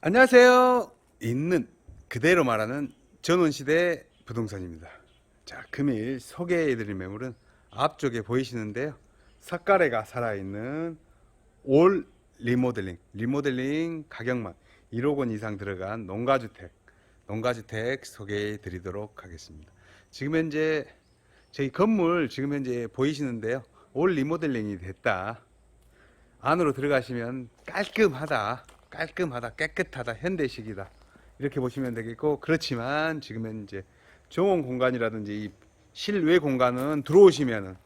안녕하세요. 있는 그대로 말하는 전원시대 부동산입니다. 자, 금일 소개해드릴 매물은 앞쪽에 보이시는데요. 석가래가 살아있는 올 리모델링, 리모델링 가격만 1억 원 이상 들어간 농가주택, 농가주택 소개해 드리도록 하겠습니다. 지금 현재 저희 건물 지금 현재 보이시는데요. 올 리모델링이 됐다. 안으로 들어가시면 깔끔하다, 깔끔하다, 깨끗하다, 현대식이다. 이렇게 보시면 되겠고, 그렇지만 지금은 이제 정원 공간이라든지 이 실외 공간은 들어오시면은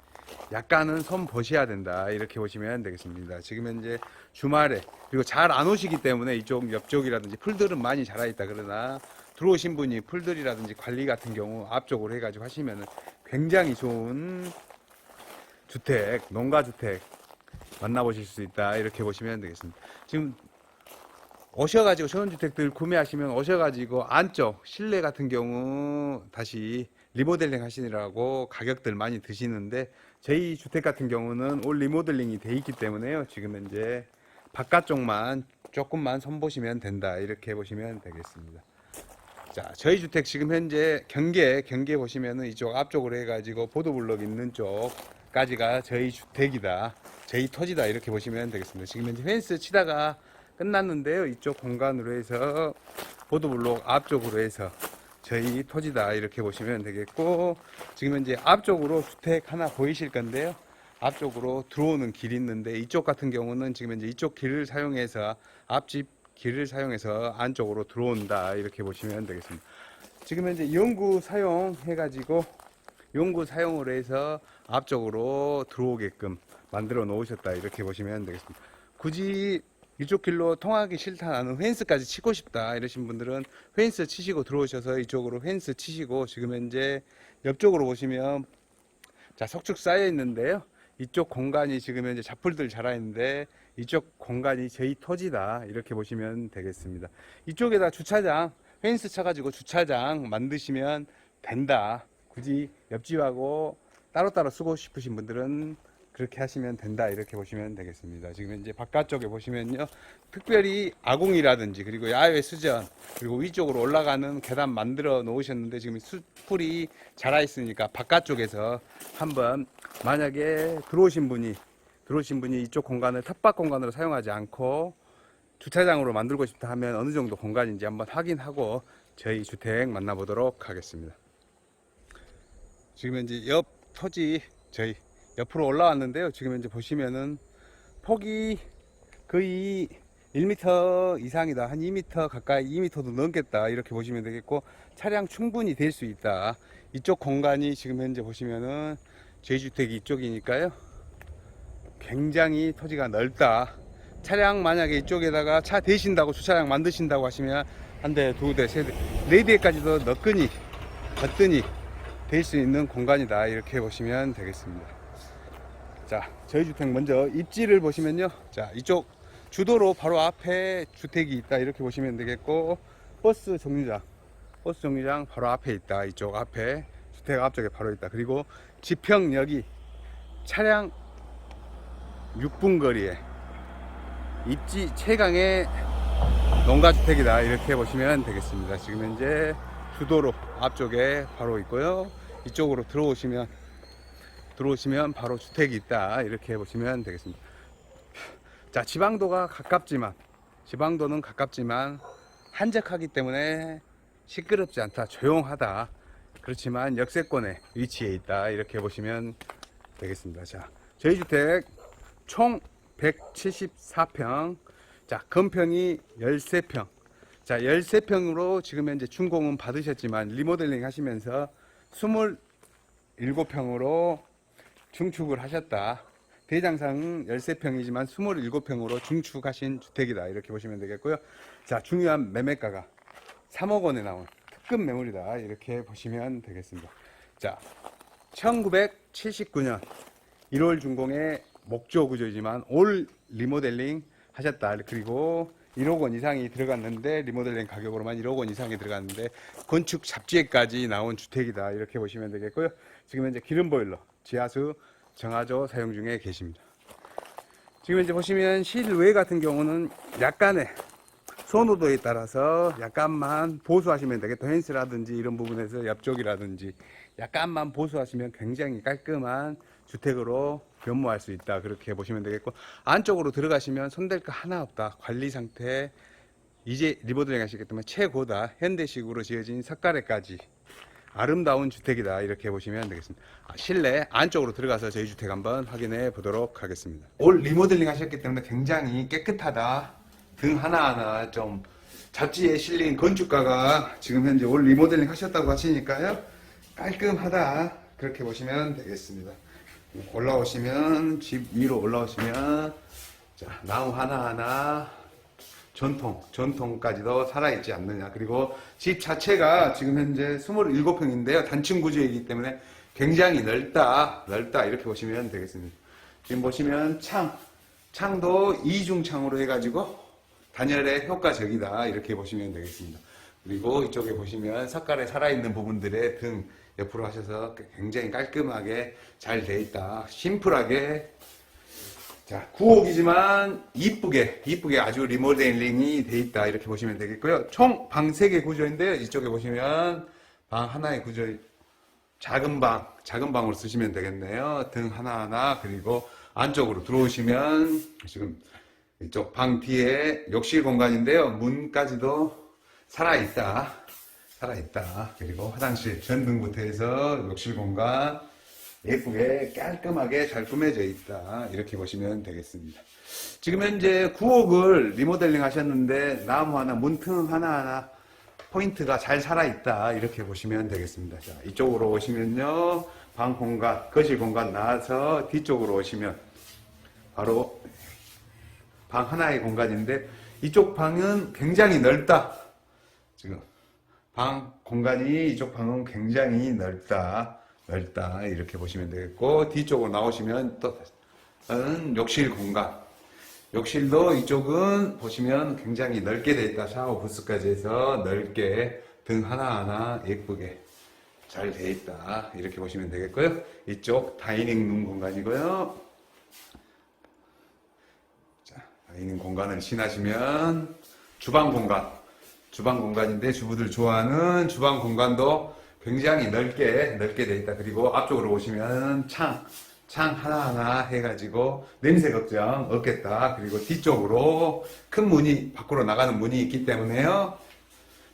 약간은 손 보셔야 된다. 이렇게 보시면 되겠습니다. 지금 현재 주말에 그리고 잘 안 오시기 때문에 이쪽 옆쪽이라든지 풀들은 많이 자라 있다. 그러나 들어오신 분이 풀들이라든지 관리 같은 경우 앞쪽으로 해가지고 하시면은 굉장히 좋은 주택, 농가주택 만나보실 수 있다 이렇게 보시면 되겠습니다. 지금 오셔가지고 전원주택들 구매하시면 오셔가지고 안쪽 실내 같은 경우 다시 리모델링 하시느라고 가격들 많이 드시는데 저희 주택 같은 경우는 올 리모델링이 돼 있기 때문에요. 지금 현재 바깥쪽만 조금만 손보시면 된다 이렇게 보시면 되겠습니다. 자, 저희 주택 지금 현재 경계 경계 보시면은 이쪽 앞쪽으로 해가지고 보도블럭 있는 쪽까지가 저희 주택이다, 저희 토지다 이렇게 보시면 되겠습니다. 지금 현재 펜스 치다가 끝났는데요. 이쪽 공간으로 해서 보도블록 앞쪽으로 해서 저희 토지다 이렇게 보시면 되겠고 지금 현재 앞쪽으로 주택 하나 보이실 건데요. 앞쪽으로 들어오는 길이 있는데 이쪽 같은 경우는 지금 현재 이쪽 길을 사용해서 앞집 길을 사용해서 안쪽으로 들어온다 이렇게 보시면 되겠습니다. 지금 현재 연구 사용해 가지고 연구 사용을 해서 앞쪽으로 들어오게끔 만들어 놓으셨다 이렇게 보시면 되겠습니다. 굳이 이쪽 길로 통하기 싫다. 나는 펜스까지 치고 싶다. 이러신 분들은 펜스 치시고 들어오셔서 이쪽으로 펜스 치시고 지금 현재 옆쪽으로 보시면 자 석축 쌓여 있는데요. 이쪽 공간이 지금 현재 잡풀들 자라 있는데 이쪽 공간이 저희 토지다. 이렇게 보시면 되겠습니다. 이쪽에다 주차장 펜스 쳐가지고 주차장 만드시면 된다. 굳이 옆집하고 따로따로 쓰고 싶으신 분들은 그렇게 하시면 된다 이렇게 보시면 되겠습니다. 지금 이제 바깥쪽에 보시면요, 특별히 아궁이라든지 그리고 야외 수전 그리고 위쪽으로 올라가는 계단 만들어 놓으셨는데 지금 수풀이 자라 있으니까 바깥쪽에서 한번 만약에 들어오신 분이 들어오신 분이 이쪽 공간을 텃밭 공간으로 사용하지 않고 주차장으로 만들고 싶다 하면 어느 정도 공간인지 한번 확인하고 저희 주택 만나보도록 하겠습니다. 지금 현재 옆 토지 저희 옆으로 올라왔는데요. 지금 현재 보시면은 폭이 거의 1m 이상이다. 한 2m 가까이 2m도 넘겠다. 이렇게 보시면 되겠고 차량 충분히 될 수 있다. 이쪽 공간이 지금 현재 보시면은 제 주택이 이쪽이니까요. 굉장히 토지가 넓다. 차량 만약에 이쪽에다가 차 대신다고 주차장 만드신다고 하시면 한 대, 두 대, 세 대, 네 대까지도 넣거니, 걷더니 될수 있는 공간이다. 이렇게 보시면 되겠습니다. 자, 저희 주택 먼저 입지를 보시면요. 자, 이쪽 주도로 바로 앞에 주택이 있다. 이렇게 보시면 되겠고, 버스 정류장, 버스 정류장 바로 앞에 있다. 이쪽 앞에 주택 앞쪽에 바로 있다. 그리고 지평역이 차량 6분 거리에 입지 최강의 농가주택이다. 이렇게 보시면 되겠습니다. 지금 현재 주도로 앞쪽에 바로 있고요. 이쪽으로 들어오시면 들어오시면 바로 주택이 있다. 이렇게 보시면 되겠습니다. 자 지방도가 가깝지만 지방도는 가깝지만 한적하기 때문에 시끄럽지 않다 조용하다. 그렇지만 역세권에 위치해 있다. 이렇게 보시면 되겠습니다. 자 저희 주택 총 174평. 자 건평이 13평. 자 13평으로 지금 현재 준공은 받으셨지만 리모델링 하시면서 27평으로 중축을 하셨다. 대장상 13평이지만 27평으로 중축하신 주택이다. 이렇게 보시면 되겠고요. 자, 중요한 매매가가 3억 원에 나온 특급 매물이다. 이렇게 보시면 되겠습니다. 자, 1979년 1월 준공의 목조 구조이지만 올 리모델링 하셨다. 그리고 1억 원 이상이 들어갔는데 리모델링 가격으로만 1억 원 이상이 들어갔는데 건축 잡지에까지 나온 주택이다. 이렇게 보시면 되겠고요. 지금 현재 기름 보일러 지하수 정화조 사용 중에 계십니다. 지금 이제 보시면 실외 같은 경우는 약간의 선호도에 따라서 약간만 보수하시면 되겠다. 펜스라든지 이런 부분에서 옆쪽이라든지 약간만 보수하시면 굉장히 깔끔한 주택으로 변모할 수 있다. 그렇게 보시면 되겠고 안쪽으로 들어가시면 손댈 거 하나 없다. 관리 상태 이제 리모델링 하시기 때문에 최고다. 현대식으로 지어진 석가래까지 아름다운 주택이다. 이렇게 보시면 되겠습니다. 아, 실내 안쪽으로 들어가서 저희 주택 한번 확인해 보도록 하겠습니다. 올 리모델링 하셨기 때문에 굉장히 깨끗하다. 등 하나하나 좀 잡지에 실린 건축가가 지금 현재 올 리모델링 하셨다고 하시니까요. 깔끔하다. 그렇게 보시면 되겠습니다. 올라오시면 집 위로 올라오시면 자, 나무 하나하나 전통, 전통까지도 살아있지 않느냐. 그리고 집 자체가 지금 현재 27평인데요. 단층 구조이기 때문에 굉장히 넓다, 넓다. 이렇게 보시면 되겠습니다. 지금 보시면 창, 창도 이중창으로 해가지고 단열에 효과적이다. 이렇게 보시면 되겠습니다. 그리고 이쪽에 보시면 석가래 살아있는 부분들의 등 옆으로 하셔서 굉장히 깔끔하게 잘 돼 있다. 심플하게 자, 9억이지만 이쁘게, 이쁘게 아주 리모델링이 돼 있다. 이렇게 보시면 되겠고요. 총 방 3개 구조인데요. 이쪽에 보시면 방 하나의 구조, 작은 방, 작은 방으로 쓰시면 되겠네요. 등 하나하나, 그리고 안쪽으로 들어오시면 지금 이쪽 방 뒤에 욕실 공간인데요. 문까지도 살아있다. 살아있다. 그리고 화장실 전등부터 해서 욕실 공간, 예쁘게 깔끔하게 잘 꾸며져 있다. 이렇게 보시면 되겠습니다. 지금 현재 9억을 리모델링 하셨는데 나무 하나, 문틈 하나하나 포인트가 잘 살아있다. 이렇게 보시면 되겠습니다. 자, 이쪽으로 오시면요. 방 공간, 거실 공간 나와서 뒤쪽으로 오시면 바로 방 하나의 공간인데 이쪽 방은 굉장히 넓다. 지금 방 공간이 이쪽 방은 굉장히 넓다. 넓다. 이렇게 보시면 되겠고 뒤쪽으로 나오시면 또 욕실 공간. 욕실도 이쪽은 보시면 굉장히 넓게 되어 있다. 샤워 부스까지 해서 넓게 등 하나하나 예쁘게 잘 되어 있다. 이렇게 보시면 되겠고요. 이쪽 다이닝 룸 공간이고요. 자, 다이닝 공간을 지나시면 주방 공간. 주방 공간인데 주부들 좋아하는 주방 공간도 굉장히 넓게 넓게 되어 있다. 그리고 앞쪽으로 오시면 창, 창 하나하나 해가지고 냄새 걱정 없겠다. 그리고 뒤쪽으로 큰 문이 밖으로 나가는 문이 있기 때문에요.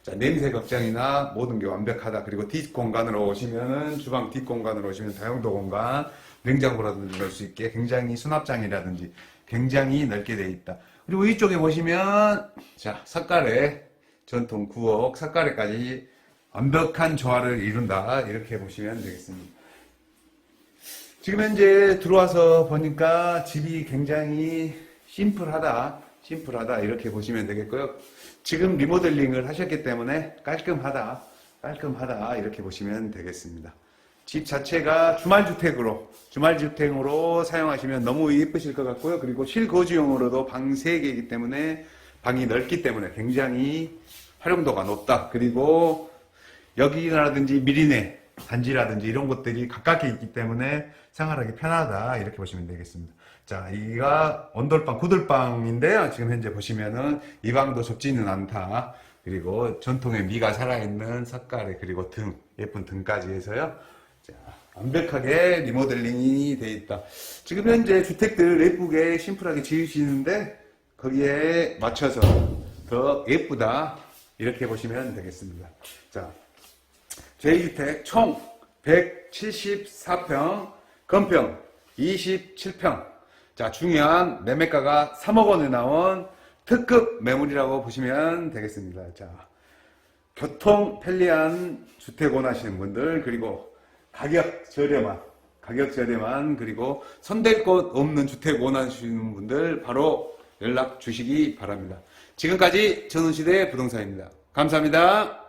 자, 냄새 걱정이나 모든 게 완벽하다. 그리고 뒷 공간으로 오시면은 주방 뒷 공간으로 오시면 다용도 공간, 냉장고라든지 넣을 수 있게 굉장히 수납장이라든지 굉장히 넓게 되어 있다. 그리고 이쪽에 보시면 자, 석가래 전통 9억 석가래까지 완벽한 조화를 이룬다. 이렇게 보시면 되겠습니다. 지금 현재 들어와서 보니까 집이 굉장히 심플하다. 심플하다. 이렇게 보시면 되겠고요. 지금 리모델링을 하셨기 때문에 깔끔하다. 깔끔하다. 이렇게 보시면 되겠습니다. 집 자체가 주말주택으로, 주말주택으로 사용하시면 너무 예쁘실 것 같고요. 그리고 실거주용으로도 방 3개이기 때문에 방이 넓기 때문에 굉장히 활용도가 높다. 그리고 여기라든지 미리네 단지라든지 이런 것들이 가깝게 있기 때문에 생활하기 편하다 이렇게 보시면 되겠습니다. 자, 이가 온돌방, 구들방인데요. 지금 현재 보시면은 이 방도 좁지는 않다. 그리고 전통의 미가 살아있는 석가래 그리고 등 예쁜 등까지 해서요. 자, 완벽하게 리모델링이 돼 있다. 지금 현재 주택들 예쁘게 심플하게 지으시는데 거기에 맞춰서 더 예쁘다 이렇게 보시면 되겠습니다. 자, 제2주택 총 174평, 건평 27평. 자, 중요한 매매가가 3억 원에 나온 특급 매물이라고 보시면 되겠습니다. 자, 교통 편리한 주택 원하시는 분들, 그리고 가격 저렴한, 가격 저렴한, 그리고 손댈 곳 없는 주택 원하시는 분들 바로 연락 주시기 바랍니다. 지금까지 전원시대 부동산입니다. 감사합니다.